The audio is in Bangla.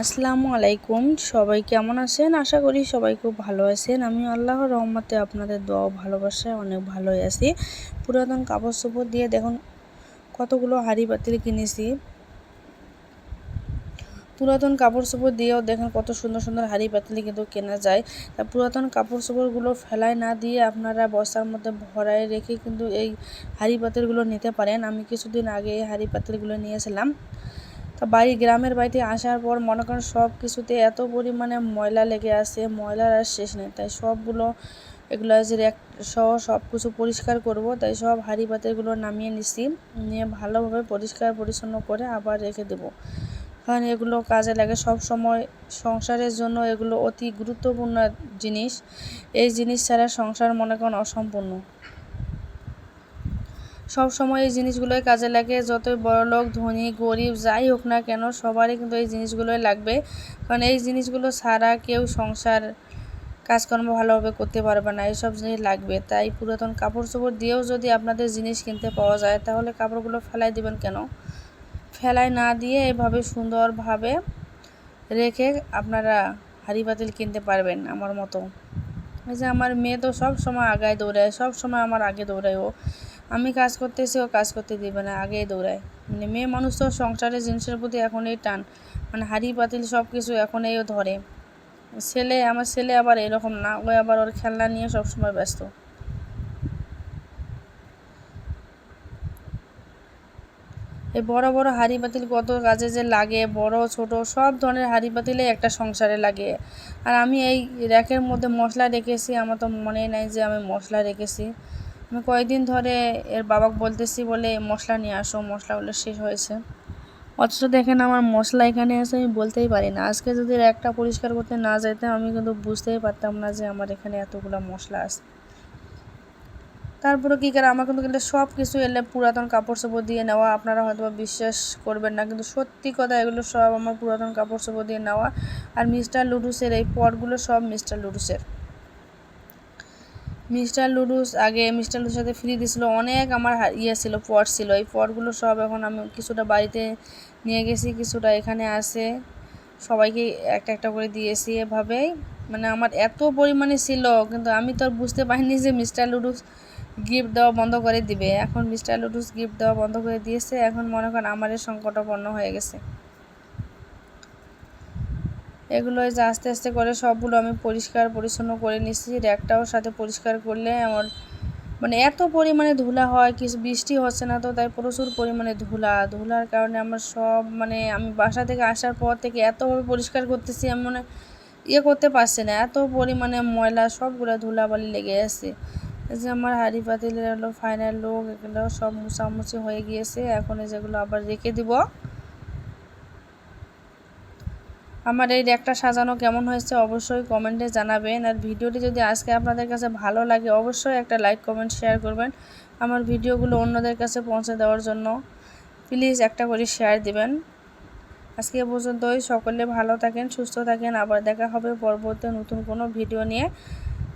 আসসালামু আলাইকুম। সবাই কেমন আছেন? আশা করি সবাই খুব ভালো আছেন। আমি আল্লাহর রহমতে আপনাদের দোয়া ভালোবাসায় অনেক ভালোই আছি। পুরাতন কাপড় চোপড় দিয়ে দেখুন, কতগুলো হাঁড়ি পাতিল কিনেছি। পুরাতন কাপড় চোপড় দিয়েও দেখেন কত সুন্দর সুন্দর হাঁড়ি পাতিল কিন্তু কেনা যায়। তা পুরাতন কাপড় চোপড়গুলো ফেলায় না দিয়ে আপনারা বস্তার মধ্যে ভরায় রেখে কিন্তু এই হাঁড়ি পাতিলগুলো নিতে পারেন। আমি কিছুদিন আগে এই হাঁড়ি পাতিলগুলো নিয়েছিলাম। বাড়ি, গ্রামের বাড়িতে আসার পর মনে করেন সব কিছুতে এত পরিমাণে ময়লা লেগে আছে, ময়লার আর শেষ নেই। তাই সবগুলো এগুলো যে এক সহ সব কিছু পরিষ্কার করব। তাই সব হাঁড়ি পাতিলগুলো নামিয়ে নিছি। নিয়ে ভালোভাবে পরিষ্কার পরিচ্ছন্ন করে আবার রেখে দেবো। কারণ এগুলো কাজে লাগে সব সময়। সংসারের জন্য এগুলো অতি গুরুত্বপূর্ণ জিনিস। এই জিনিস ছাড়া সংসার মনে করেন অসম্পূর্ণ। সব সময় এই জিনিসগুলোই কাজে লাগে। যতই বড়লোক ধনী, গরিব, যাই হোক না কেন, সবারই কিন্তু এই জিনিসগুলোই লাগবে। কারণ এই জিনিসগুলো ছাড়া কেউ সংসার, কাজকর্ম ভালোভাবে করতে পারবে না। এইসব জিনিস লাগবে। তাই পুরাতন কাপড় চোপড় দিয়েও যদি আপনাদের জিনিস কিনতে পাওয়া যায়, তাহলে কাপড়গুলো ফেলাই দিবেন কেন? ফেলাই না দিয়ে এভাবে সুন্দরভাবে রেখে আপনারা হাঁড়ি বাতিল কিনতে পারবেন, আমার মতো। এই যে আমার মেয়ে তো সব সময় আগায় দৌড়ায়, সব সময় আমার আগে দৌড়ায় ও। আমি কাজ করতেছি, ও কাজ করতে দিবে না, আগেই দৌড়ায়। মানে মেয়ে মানুষ তো সংসারের জিনিসের প্রতি এখন এই টান। মানে হাড়ি, পাতিল সব কিছু এখন এই ধরে। ছেলে, আমার ছেলে আবার এরকম না, ও আবার ওর খেলনা নিয়ে সবসময় ব্যস্ত। এই বড় বড় হাঁড়ি পাতিল কত কাজে যে লাগে, বড়, ছোট, সব ধরনের হাঁড়ি পাতিলেই একটা সংসারে লাগে। আর আমি এই র্যাকের মধ্যে মশলা রেখেছি, আমার তো মনে নাই যে আমি মশলা রেখেছি। আমি কয়েকদিন ধরে এর বাবাকে বলতেছি বলে, মশলা নিয়ে আসো, মশলাগুলো শেষ হয়েছে। অথচ দেখেন আমার মশলা এখানে আছে, আমি বলতেই পারি না। আজকে যদি একটা পরিষ্কার করতে না যাইতাম, আমি কিন্তু বুঝতেই পারতাম না যে আমার এখানে এতগুলো মশলা আছে। তারপরে কী করে? আমার কিন্তু কিন্তু সব কিছু এলে পুরাতন কাপড় চোপড় দিয়ে নেওয়া, আপনারা হয়তো বিশ্বাস করবেন না, কিন্তু সত্যি কথা এগুলো সব আমার পুরাতন কাপড় চোপড় দিয়ে নেওয়া। আর মিস্টার লুডুসের এই পটগুলো সব মিস্টার লুডুসের। মিস্টার লুডুস আগে মিস্টার লুডুর সাথে ফ্রি দিছিল, অনেক আমার ইয়ে ছিল, পট ছিল। এই পটগুলো সব এখন আমি কিছুটা বাড়িতে নিয়ে গেছি, কিছুটা এখানে আছে। সবাইকে একটা একটা করে দিয়েছি এভাবেই। মানে আমার এত পরিমাণে ছিল, কিন্তু আমি তো আর বুঝতে পারিনি যে মিস্টার লুডুস গিফট দেওয়া বন্ধ করে দিবে। এখন মিস্টার লুডুস গিফট দেওয়া বন্ধ করে দিয়েছে। এখন মনে করেন আমারই সংকটাপন্ন হয়ে গেছে। এগুলো যে আস্তে আস্তে করে সবগুলো আমি পরিষ্কার পরিচ্ছন্ন করে নিচ্ছি। র্যাকটাও সাথে পরিষ্কার করলে আমার মানে এত পরিমাণে ধুলা হয়, কিছু বৃষ্টি হচ্ছে না তো, তাই প্রচুর পরিমাণে ধুলা। ধুলার কারণে আমার সব মানে আমি বাসা থেকে আসার পর থেকে এতভাবে পরিষ্কার করতেছি, আমি মানে ইয়ে করতে পারছি না। এত পরিমাণে ময়লা, সবগুলো ধুলাবালি লেগে আছে। এই যে আমার হাঁড়ি পাতিলের হলো ফাইনাল লোক এগুলো সব মুছামুছি হয়ে গিয়েছে। এখন এই যেগুলো আবার রেখে দিব। আমার এই র্যাকটা সাজানো কেমন হয়েছে অবশ্যই কমেন্টে জানাবেন। আর ভিডিওটি যদি আজকে আপনাদের কাছে ভালো লাগে, অবশ্যই একটা লাইক কমেন্ট শেয়ার করবেন আমার ভিডিওগুলো অন্যদের কাছে পৌঁছে দেওয়ার জন্য। প্লিজ একটা করে শেয়ার দিবেন। আজকে পর্যন্তই। সকলে ভালো থাকেন, সুস্থ থাকেন। আবার দেখা হবে পরবর্তী নতুন কোনো ভিডিও নিয়ে।